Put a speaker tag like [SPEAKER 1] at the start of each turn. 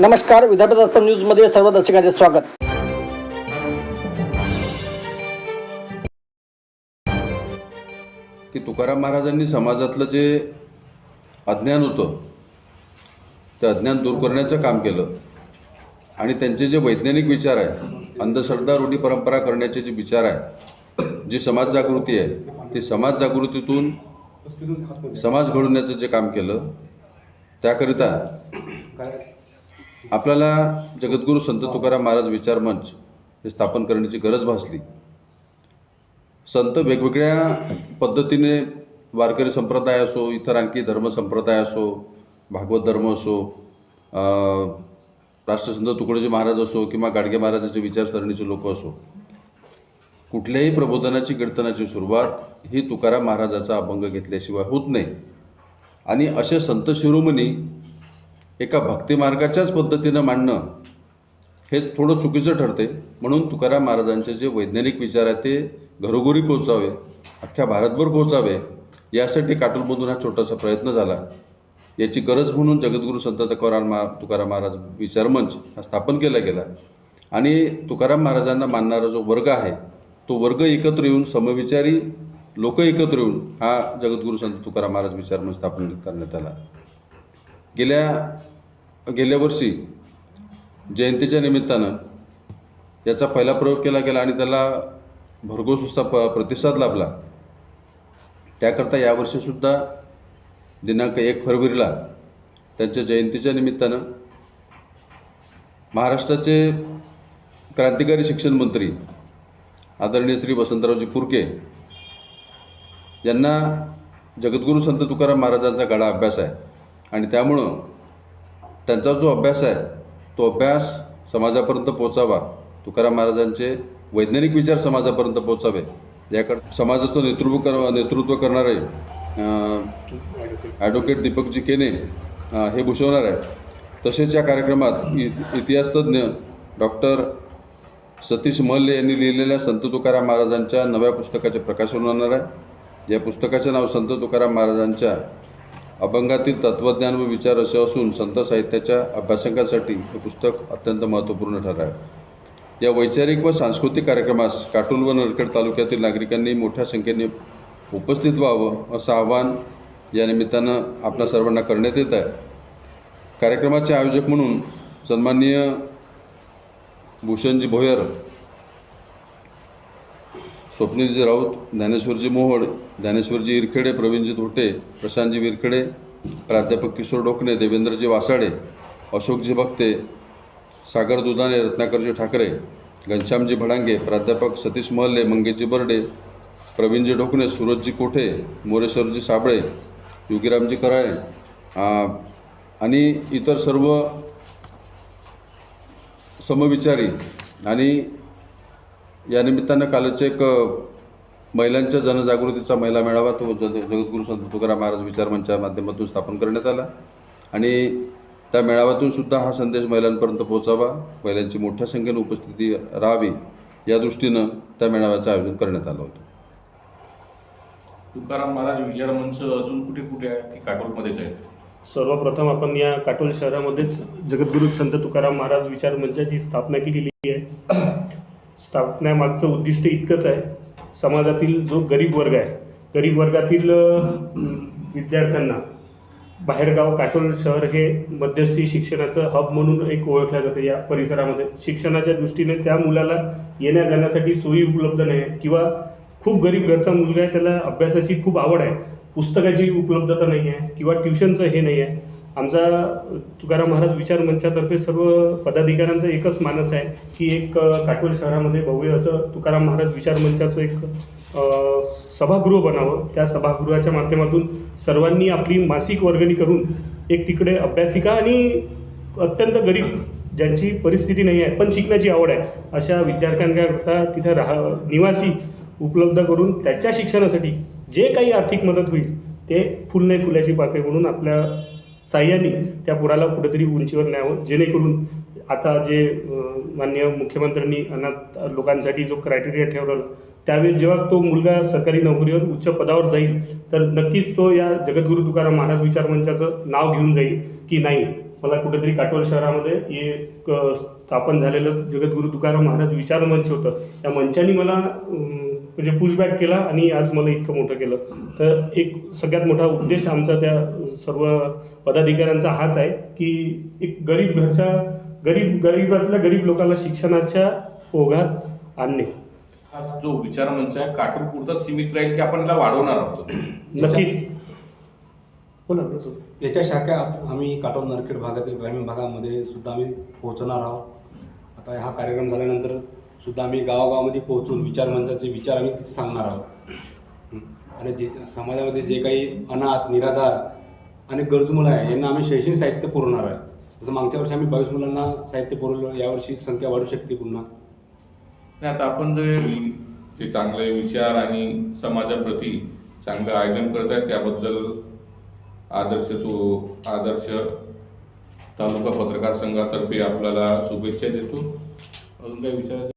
[SPEAKER 1] नमस्कार विदर्भ दर्पण न्यूजमध्ये सर्व दर्शकांचे स्वागत.
[SPEAKER 2] की तुकाराम महाराजांनी समाजातलं जे अज्ञान होतं ते अज्ञान दूर करण्याचं काम केलं. आणि त्यांचे जे वैज्ञानिक विचार आहे अंधश्रद्धा रूढी परंपरा करण्याचे जे विचार आहे जी समाज जागृती आहे ती समाज जागृतीतून समाज घडवण्याचं जे काम केलं त्याकरिता आपल्याला जगद्गुरू संत तुकाराम महाराज विचार मंच हे स्थापन करण्याची गरज भासली. संत वेगवेगळ्या पद्धतीने वारकरी संप्रदाय असो इतर आणखी धर्मसंप्रदाय असो भागवत धर्म असो राष्ट्रसंत तुकडोजी महाराज असो किंवा गाडगे महाराजाचे विचारसरणीचे लोक असो कुठल्याही प्रबोधनाची कीर्तनाची सुरुवात ही तुकाराम महाराजाचा अभंग घेतल्याशिवाय होत नाही. आणि असे संत शिरोमणी एका भक्तिमार्गाच्याच पद्धतीनं मांडणं हे थोडं चुकीचं ठरते. म्हणून तुकाराम महाराजांचे जे वैज्ञानिक विचार आहेत ते घरोघरी पोहोचावे अख्ख्या भारतभर पोहोचावे यासाठी काटोलमधून हा छोटासा प्रयत्न झाला. याची गरज म्हणून जगद्गुरू संत तुकाराम मा तुकाराम महाराज विचारमंच हा स्थापन केला गेला. आणि तुकाराम महाराजांना मानणारा जो वर्ग आहे तो वर्ग एकत्र येऊन समविचारी लोक एकत्र येऊन हा जगद्गुरू संत तुकाराम महाराज विचारमंच स्थापन करण्यात आला. गेल्या गेल्या वर्षी जयंतीच्या निमित्तानं याचा पहिला प्रयोग केला गेला आणि त्याला भरघोस असा प प्रतिसाद लाभला. त्याकरता यावर्षीसुद्धा दिनांक एक फरवरीला त्यांच्या जयंतीच्या निमित्तानं महाराष्ट्राचे क्रांतिकारी शिक्षण मंत्री आदरणीय श्री वसंतरावजी कुरके यांना जगद्गुरू संत तुकाराम महाराजांचा गाडा अभ्यास आहे. आणि त्यामुळं त्यांचा जो अभ्यास आहे तो अभ्यास समाजापर्यंत पोचावा तुकाराम महाराजांचे वैज्ञानिक विचार समाजापर्यंत पोचावे याकडे समाजाचं नेतृत्व कर नेतृत्व करणारे ॲडव्होकेट दीपकजी केने हे भूषवणार आहे तसेच या कार्यक्रमात इ इतिहासतज्ञ डॉक्टर सतीश मल्ले यांनी लिहिलेल्या संत तुकाराम महाराजांच्या नव्या पुस्तकाचे प्रकाशन होणार आहे. या पुस्तकाचे नाव संत तुकाराम महाराजांच्या अभंगातील तत्त्वज्ञान व विचार असे असून संत साहित्याच्या अभ्यासकांसाठी हे पुस्तक अत्यंत महत्त्वपूर्ण ठरलं आहे. या वैचारिक व सांस्कृतिक कार्यक्रमास काटोल व नरखेड तालुक्यातील नागरिकांनी मोठ्या संख्येने उपस्थित व्हावं असं आवाहन या निमित्तानं आपल्या सर्वांना करण्यात येत आहे. कार्यक्रमाचे आयोजक म्हणून सन्माननीय भूषणजी भोयर स्वप्नीलजी राऊत ज्ञानेश्वरजी मोहोड ज्ञानेश्वरजी इरखेडे प्रवीणजी धोटे प्रशांतजी विरखेडे प्राध्यापक किशोर डोकणे देवेंद्रजी वासाडे अशोकजी भक्ते सागर दुधाने रत्नाकरजी ठाकरे घनश्यामजी भडांगे प्राध्यापक सतीश महल्ले मंगेशजी बर्डे प्रवीणजी ढोकणे सूरजजी कोठे मोरेश्वरजी साबळे योगीरामजी कराळे आणि इतर सर्व समविचारी आणि या निमित्तानं कालच एक महिलांच्या जनजागृतीचा महिला मेळावा तो ज जगद्गुरू संत तुकाराम महाराज विचार मंचाच्या माध्यमातून स्थापन करण्यात आला. आणि त्या मेळाव्यातून सुद्धा हा संदेश महिलांपर्यंत पोहोचावा महिलांची मोठ्या संख्येने उपस्थिती राहावी या दृष्टीनं त्या मेळाव्याचं आयोजन करण्यात आलं होतं.
[SPEAKER 3] तुकाराम महाराज विचार मंच अजून कुठे कुठे आहे? की काटोलमध्येच आहेत?
[SPEAKER 4] सर्वप्रथम आपण या काटोल शहरामध्येच जगद्गुरू संत तुकाराम महाराज विचार मंचाची स्थापना केलेली आहे. स्थापण्यामागचं उद्दिष्ट इतकंच आहे. समाजातील जो गरीब वर्ग आहे गरीब वर्गातील विद्यार्थ्यांना बाहेरगाव काटोल शहर हे मध्यस्थी शिक्षणाचं हब म्हणून एक ओळखलं जातं या परिसरामध्ये. शिक्षणाच्या दृष्टीने त्या मुलाला येण्या जाण्यासाठी सोयी उपलब्ध नाही आहे किंवा खूप गरीब घरचा मुलगा आहे त्याला अभ्यासाची खूप आवड आहे. पुस्तकाची उपलब्धता नाही आहे किंवा ट्युशनचं हे नाही आहे. आमचा तुकाराम महाराज विचार मंचातर्फे सर्व पदाधिकाऱ्यांचा एकच मानस आहे की एक काटोल शहरामध्ये भव्य असं तुकाराम महाराज विचार मंचाचं एक सभागृह बनावं. त्या सभागृहाच्या माध्यमातून सर्वांनी आपली मासिक वर्गणी करून एक तिकडे अभ्यासिका आणि अत्यंत गरीब ज्यांची परिस्थिती नाही आहे पण शिकण्याची आवड आहे अशा विद्यार्थ्यांकरता तिथं राहा निवासी उपलब्ध करून त्याच्या शिक्षणासाठी जे काही आर्थिक मदत होईल ते फुल नाही फुलाची पाकळी म्हणून आपल्या साह्याने त्या पुराला कुठेतरी उंचीवर न्यावं. जेणेकरून आता जे माननीय मुख्यमंत्र्यांनी अनाथ लोकांसाठी जो क्रायटेरिया ठेवला त्यावेळेस जेव्हा तो मुलगा सरकारी नोकरीवर उच्च पदावर जाईल तर नक्कीच तो या जगद्गुरू तुकाराम महाराज विचार मंचाचं नाव घेऊन जाईल की नाही. मला कुठेतरी काटोल शहरामध्ये एक स्थापन झालेलं जगद्गुरू तुकाराम महाराज विचार मंच होतं. त्या मंचाने मला म्हणजे पुशबॅक केला आणि आज मला इतकं मोठं केलं. तर एक सगळ्यात मोठा उद्देश आमचा त्या सर्व पदाधिकाऱ्यांचा हाच आहे की एक गरीब घरच्या गरीब गरीबातल्या गरीब लोकांना शिक्षणाच्या ओघात आणणे.
[SPEAKER 3] हा जो विचार मंच आहे काटूर पुरता सीमित राहील की आपण याला वाढवणार आहोत?
[SPEAKER 4] नक्की बोला.
[SPEAKER 5] याच्या शाखा आम्ही काटोल नरखेड भागातील ग्रामीण भागामध्ये सुद्धा आम्ही पोहोचणार आहोत. आता हा कार्यक्रम झाल्यानंतर सुद्धा आम्ही गावागावामध्ये पोहोचून विचार मंचाचे विचार आम्ही तिथे सांगणार आहोत. हं. आणि जे समाजामध्ये जे काही अनाथ निराधार आणि गरजू मुलं आहे यांना आम्ही शैक्षणिक साहित्य पुरवणार आहे. जसं मागच्या वर्षी आम्ही बावीस मुलांना साहित्य पुरवलं यावर्षी संख्या वाढू शकते पुन्हा.
[SPEAKER 3] नाही आता आपण जे जे चांगले विचार आणि समाजाप्रती चांगलं आयोजन करत आहे त्याबद्दल आदर्श तो आदर्श तालुका पत्रकार संघातर्फे आपल्याला शुभेच्छा देतो. अजून काही विचारायचं?